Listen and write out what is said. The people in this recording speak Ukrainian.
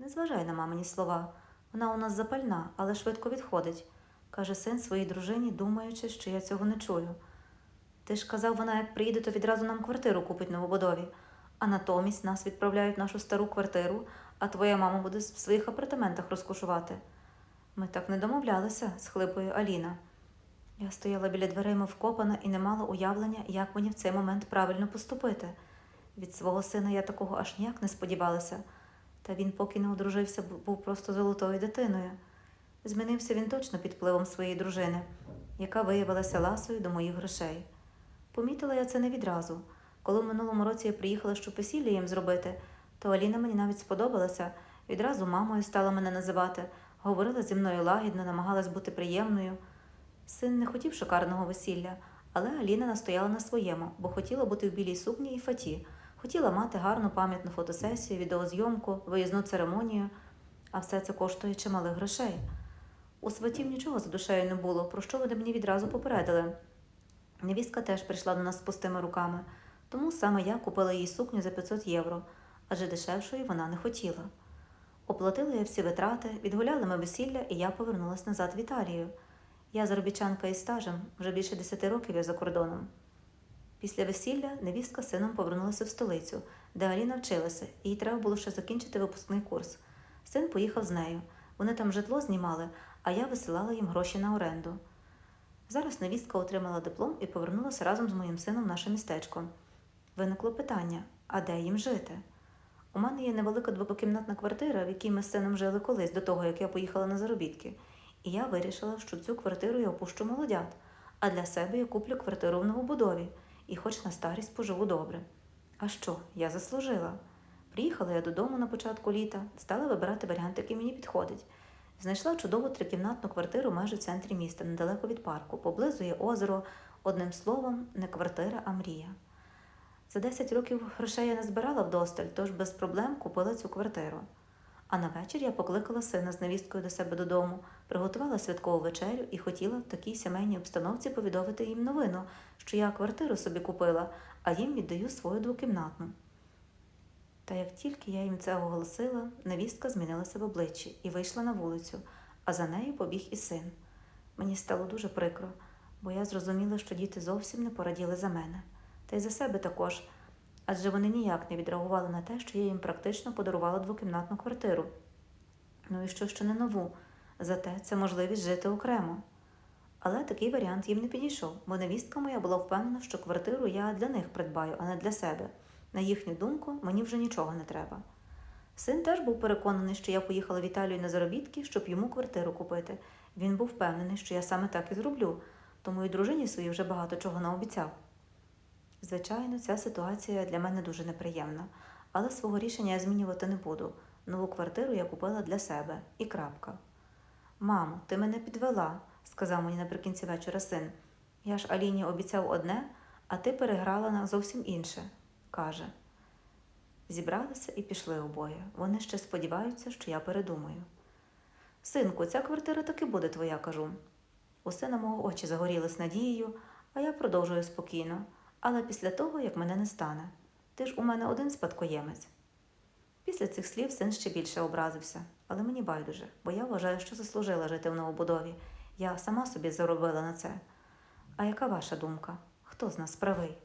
Не зважай на мамині слова. Вона у нас запальна, але швидко відходить, каже син своїй дружині, думаючи, що я цього не чую. Ти ж казав, вона як приїде, то відразу нам квартиру купить новобудові, а натомість нас відправляють в нашу стару квартиру, а твоя мама буде в своїх апартаментах розкошувати. Ми так не домовлялися, схлипує Аліна. Я стояла біля дверей вкопана і не мала уявлення, як мені в цей момент правильно поступити. Від свого сина я такого аж ніяк не сподівалася, та він, поки не одружився, був просто золотою дитиною. Змінився він точно під впливом своєї дружини, яка виявилася ласою до моїх грошей. Помітила я це не відразу. Коли в минулому році я приїхала, щоб весілля їм зробити, то Аліна мені навіть сподобалася, відразу мамою стала мене називати, говорила зі мною лагідно, намагалась бути приємною. Син не хотів шикарного весілля, але Аліна настояла на своєму, бо хотіла бути в білій сукні і фаті, хотіла мати гарну пам'ятну фотосесію, відеозйомку, виїзну церемонію, а все це коштує чималих грошей. У сватів нічого за душею не було, про що вони мені відразу попередили. Невістка теж прийшла до нас з пустими руками, тому саме я купила їй сукню за 500 євро, адже дешевшої вона не хотіла. Оплатила я всі витрати, відгуляли ми весілля, і я повернулася назад в Італію. Я заробітчанка із стажем, вже більше 10 років я за кордоном. Після весілля невістка з сином повернулася в столицю, де Аліна вчилася, і їй треба було ще закінчити випускний курс. Син поїхав з нею. Вони там житло знімали, а я висилала їм гроші на оренду. Зараз невістка отримала диплом і повернулася разом з моїм сином в наше містечко. Виникло питання: а де їм жити? У мене є невелика двокімнатна квартира, в якій ми з сином жили колись до того, як я поїхала на заробітки. І я вирішила, що цю квартиру я опущу молодят, а для себе я куплю квартиру в новобудові і хоч на старість поживу добре. А що, я заслужила? Приїхала я додому на початку літа, стала вибирати варіант, який мені підходить. Знайшла чудову трикімнатну квартиру майже в центрі міста, недалеко від парку. Поблизу є озеро, одним словом, не квартира, а мрія. За 10 років грошей я не збирала вдосталь, тож без проблем купила цю квартиру. А на вечір я покликала сина з невісткою до себе додому, приготувала святкову вечерю і хотіла в такій сімейній обстановці повідомити їм новину, що я квартиру собі купила, а їм віддаю свою двокімнатну. Та як тільки я їм це оголосила, невістка змінилася в обличчі і вийшла на вулицю, а за нею побіг і син. Мені стало дуже прикро, бо я зрозуміла, що діти зовсім не пораділи за мене, та й за себе також, адже вони ніяк не відреагували на те, що я їм практично подарувала двокімнатну квартиру. Ну і що, що не нову, зате це можливість жити окремо. Але такий варіант їм не підійшов, бо невістка моя була впевнена, що квартиру я для них придбаю, а не для себе. На їхню думку, мені вже нічого не треба. Син теж був переконаний, що я поїхала в Італію на заробітки, щоб йому квартиру купити. Він був впевнений, що я саме так і зроблю, тому і дружині своїй вже багато чого наобіцяв. Звичайно, ця ситуація для мене дуже неприємна, але свого рішення я змінювати не буду. Нову квартиру я купила для себе і крапка. Мамо, ти мене підвела, сказав мені наприкінці вечора син. Я ж Аліні обіцяв одне, а ти переграла на зовсім інше, каже. Зібралися і пішли обоє. Вони ще сподіваються, що я передумаю. Синку, ця квартира таки буде твоя, кажу. У сина мого очі загорілись надією, а я продовжую спокійно, але після того, як мене не стане. Ти ж у мене один спадкоємець. Після цих слів син ще більше образився, але мені байдуже, бо я вважаю, що заслужила жити в новобудові. Я сама собі заробила на це. А яка ваша думка? Хто з нас правий?